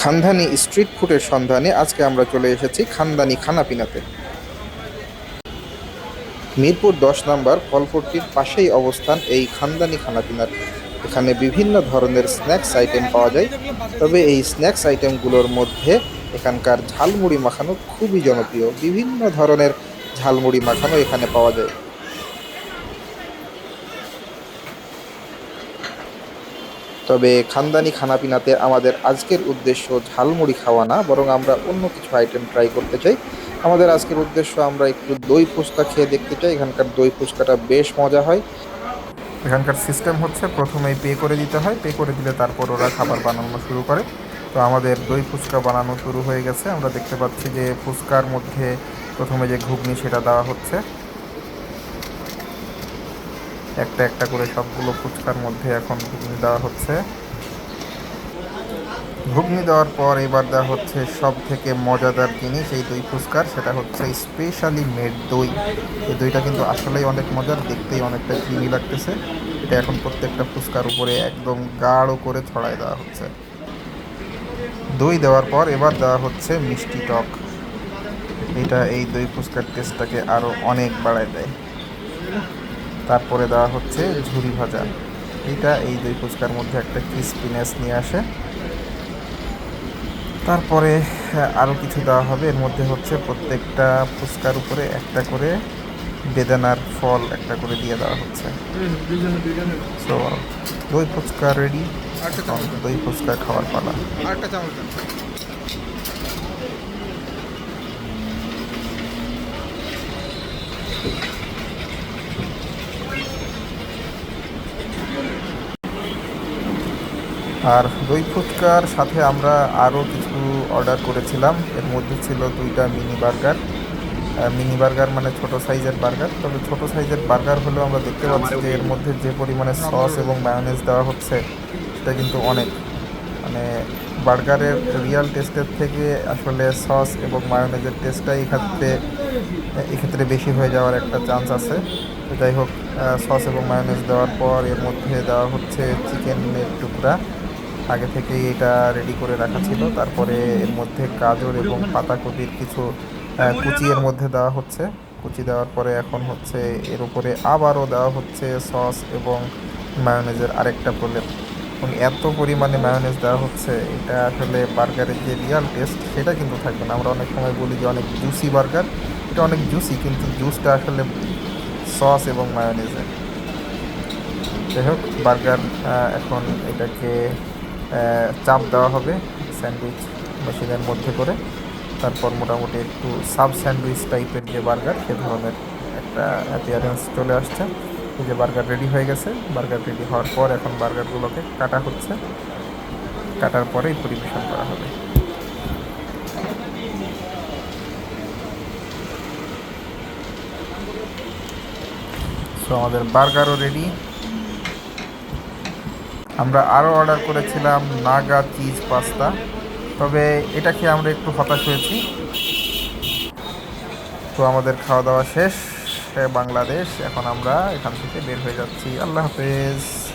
খানদানি স্ট্রিট ফুডের সন্ধানে আজকে আমরা চলে এসেছি খানদানি খানাপিনাতে। মিরপুর দশ নম্বর ফলপট্টির পাশেই অবস্থান এই খানদানি খানাপিনার। এখানে বিভিন্ন ধরনের স্ন্যাক্স আইটেম পাওয়া যায়। তবে এই স্ন্যাক্স আইটেমগুলোর মধ্যে এখানকার ঝালমুড়ি মাখানো খুবই জনপ্রিয়। বিভিন্ন ধরনের ঝালমুড়ি মাখানো এখানে পাওয়া যায়। তবে খানদানি খানাপিনাতে আমাদের আজকের উদ্দেশ্য ঝালমুড়ি খাওয়া না, বরং আমরা অন্য কিছু আইটেম ট্রাই করতে চাই। আমাদের আজকের উদ্দেশ্য আমরা একটু দই ফুচকা খেয়ে দেখতে চাই। এখানকার দই ফুচকাটা বেশ মজা হয়। এখানকার সিস্টেম হচ্ছে প্রথমেই পে করে দিতে হয়। পে করে দিলে তারপর ওরা খাবার বানানো শুরু করে। তো আমাদের দই ফুচকা বানানো শুরু হয়ে গেছে। আমরা দেখতে পাচ্ছি যে ফুচকার মধ্যে প্রথমে যে ঘুগনি সেটা দেওয়া হচ্ছে। একটা একটা করে সবগুলো ফুচকার মধ্যে এখন ঘুগনি দেওয়া হচ্ছে। ঘুগনি দেওয়ার পর এবার দেওয়া হচ্ছে সব থেকে মজাদার জিনিস, এই দই ফুচকার, সেটা হচ্ছে স্পেশালি মেড দই। এই দইটা কিন্তু আসলেই অনেক মজার, দেখতেই অনেকটা ক্রিমি লাগতেছে। এটা এখন প্রত্যেকটা ফুচকার উপরে একদম গাঢ় করে ছড়ায় দেওয়া হচ্ছে। দই দেওয়ার পর এবার দেওয়া হচ্ছে মিষ্টি টক। এটা এই দই ফুচকার টেস্টটাকে আরও অনেক বাড়ায় দেয়। তারপরে দেওয়া হচ্ছে ঝুরি ভাজা। এটা এই দই ফুচকার মধ্যে একটা ক্রিস্পিনেস নিয়ে আসে। তারপরে আরও কিছু দেওয়া হবে। এর মধ্যে হচ্ছে প্রত্যেকটা ফুচকার উপরে একটা করে বেদানার ফল একটা করে দিয়ে দেওয়া হচ্ছে। সো দই ফুচকা রেডি দই ফুচকা খাওয়ার পালা। আর দই ফুচকার সাথে আমরা আরও কিছু অর্ডার করেছিলাম। এর মধ্যে ছিল দুইটা মিনি বার্গার। মিনি বার্গার মানে ছোট সাইজের বার্গার। তবে ছোট সাইজের বার্গার হলেও আমরা দেখতে পাচ্ছি যে এর মধ্যে যে পরিমাণে সস এবং মায়োনেজ দেওয়া হচ্ছে সেটা কিন্তু অনেক। মানে বার্গারের রিয়াল টেস্টের থেকে আসলে সস এবং মায়োনেজের টেস্টটাই এক্ষেত্রে এক্ষেত্রে বেশি হয়ে যাওয়ার একটা চান্স আছে। যাই হোক সস এবং মায়োনেজ দেওয়ার পর এর মধ্যে দেওয়া হচ্ছে চিকেনের টুকরা। আগে থেকেই এটা রেডি করে রাখা ছিল। তারপরে এর মধ্যে গাজর এবং পাতাকপির কিছু কুচি এর মধ্যে দেওয়া হচ্ছে। কুচি দেওয়ার পরে এখন হচ্ছে এর উপরে আবারও দেওয়া হচ্ছে সস এবং মায়োনেজের আরেকটা প্রলেপ এবং এত পরিমাণে মায়োনেজ দেওয়া হচ্ছে, এটা আসলে বার্গারের যে রিয়াল টেস্ট সেটা কিন্তু থাকবে না। আমরা অনেক সময় বলি যে অনেক জুসি বার্গার। এটা অনেক জুসি কিন্তু জুসটা আসলে সস এবং মায়োনেজের যাই হোক, বার্গার এখন এটাকে চাপ দেওয়া হবে স্যান্ডউইচ মেশিনের মধ্যে করে। তারপর মোটামুটি একটু সাব স্যান্ডউইচ টাইপের যে বার্গার, সে ধরনের একটা অ্যাপিয়ারেন্স চলে আসছে। এই যে বার্গার রেডি হয়ে গেছে। বার্গার রেডি হওয়ার পর এখন বার্গারগুলোকে কাটা হচ্ছে। কাটার পরেই পরিবেশন করা হবে। সো আমাদের বার্গারও রেডি আমরা আরও অর্ডার করেছিলাম নাগা চিজ পাস্তা। তবে এটা খেয়ে আমরা একটু হতাশ হয়েছি। তো আমাদের খাওয়া দাওয়া শেষ বাংলাদেশ। এখন আমরা এখান থেকে বের হয়ে যাচ্ছি। আল্লাহ হাফেজ।